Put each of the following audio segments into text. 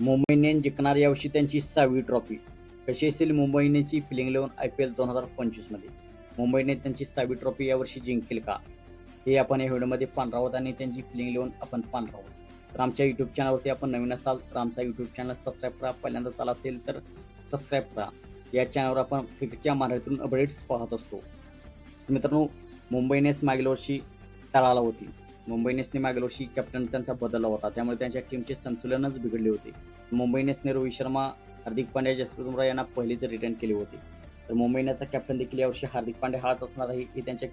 Mumbai Indian जिंकणार यावर्षी त्यांची सहावी ट्रॉफी कशी असेल Mumbai इंडियनची playing eleven I P L दोन हजार पंचवीसमध्ये मुंबई इंडियन त्यांची सहावी ट्रॉफी यावर्षी जिंकेल का? हे आपण या व्हिडिओमध्ये पाहणार आहोत आणि त्यांची फिलिंग इलेव्हन आपण पाहणार आहोत. तर आमच्या यूट्यूब चॅनलवरती आपण नवीन असाल तर आमचा यूट्यूब चॅनल सबस्क्राईब करा. पहिल्यांदा चाल असेल तर सबस्क्राईब करा. या चॅनलवर आपण क्रिकेटच्या मराठीतून अपडेट्स पाहत असतो. मित्रांनो मुंबई इंडियन्स मागील वर्षी तळाला होती. मुंबई इंडियन्सने मागील वर्षी कॅप्टन त्यांचा बदलला होता. त्यामुळे त्यांच्या टीमचे संतुलनच बिघडले होते. मुंबई इंडियन्सने रोहित शर्मा हार्दिक पांड्या जसप्रीत बुमराह यांना पहिलेच रिटर्न केले होते. तर मुंबई इंडियन्सचा कॅप्टन देखील यावर्षी हार्दिक पांड्या हाच असणार आहे हे त्यांच्या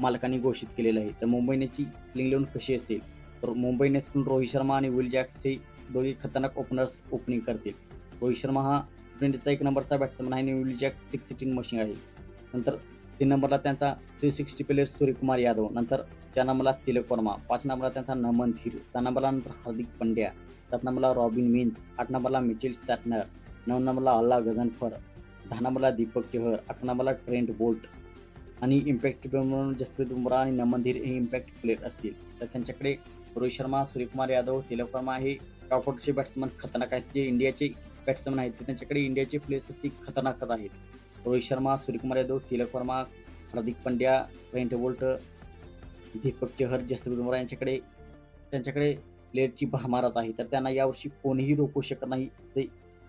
मालकांनी घोषित केलेलं आहे. तर मुंबई इंडियन्सची प्लेइंग इलेव्हन कशी असेल? तर मुंबई इंडियन्सकडून रोहित शर्मा आणि विल जॅक्स हे दोघे खतरनाक ओपनर्स ओपनिंग करतील. रोहित शर्मा हा ट्वेंटीचा एक नंबरचा बॅट्समन आहे आणि Will Jacks six sixteen machine आहे. नंतर तीन नंबरला त्यांचा three sixty player Suryakumar Yadav नंतर चार नंबरला तिलक वर्मा पाच नंबरला त्यांचा नमन धीर सहा नंबरला नंतर हार्दिक पंड्या सात नंबरला रॉबिन मिन्स आठ नंबरला मिचेल सॅटनर नऊ नंबरला अल्ला गगनफर दहा नंबरला दीपक चहर अकरा नंबरला ट्रेंट बोल्ट आणि इम्पॅक्ट म्हणून जसप्रीत बुमराह आणि नमन धीर हे इम्पॅक्ट प्लेअर असतील. तर त्यांच्याकडे रोहित शर्मा सूर्यकुमार यादव तिलक वर्मा हे टॉपआउटचे बॅट्समन खतरनाक आहेत. जे इंडियाचे बॅट्समन आहेत त्यांच्याकडे इंडियाचे प्लेयर्स ती खतरनाकच आहेत. रोहित शर्मा सूर्यकुमार यादव तिलक वर्मा प्रदीप पंड्या ट्रेंट बोल्ट दीपक चहर जसप्रीत बुमरा यांच्याकडे त्यांच्याकडे प्लेअरची भरमारच आहे. तर त्यांना यावर्षी कोणीही रोखू शकत नाही असे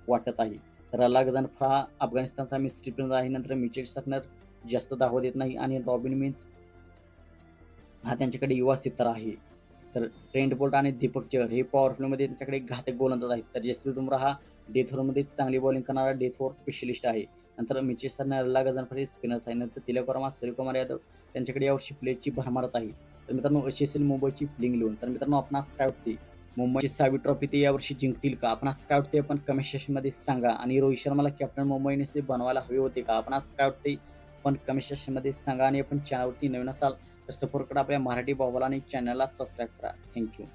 वाटत आहे. तर अल्ला फ्रा हा अफगाणिस्तानचा मिस्ट्री आहे. नंतर मिचेल सकनर जास्त धावत देत नाही आणि रॉबिन मिन्स हा त्यांच्याकडे युवा सितारा आहे. तर ट्रेंट बोल्ट आणि दीपक चहर हे पॉवर प्लेमध्ये त्यांच्याकडे घातक गोलंदाज आहेत. तर जसप्रीत बुमरा हा डेथ चांगली बॉलिंग करणारा डेथ स्पेशलिस्ट आहे. नंतर मिचेल सटनर अल्ला स्पिनर्स आहे. नंतर तिलक वर्मा सूर्यकुमार यादव त्यांच्याकडे यावर्षी प्लेची भरमारत आहे. तर मित्रांनो अशी असेल मुंबईची प्लिंग लिहून. तर मित्रांनो आपणास काय वाटते मुंबईची सहावी ट्रॉफी ते यावर्षी जिंकतील का? आपणास काय वाटते आपण कमेंट सेक्शनमध्ये सांगा. आणि रोहित शर्माला कॅप्टन मुंबई इंडियन्सने बनवायला हवे होते का? आपणास काय वाटते पण कमेंट सेक्शनमध्ये सांगा. आणि आपण चॅनलवरती नवीन असाल तर सपोर्ट करा आपल्या मराठी बाबाला आणि चॅनलला सबस्क्राईब करा. थँक्यू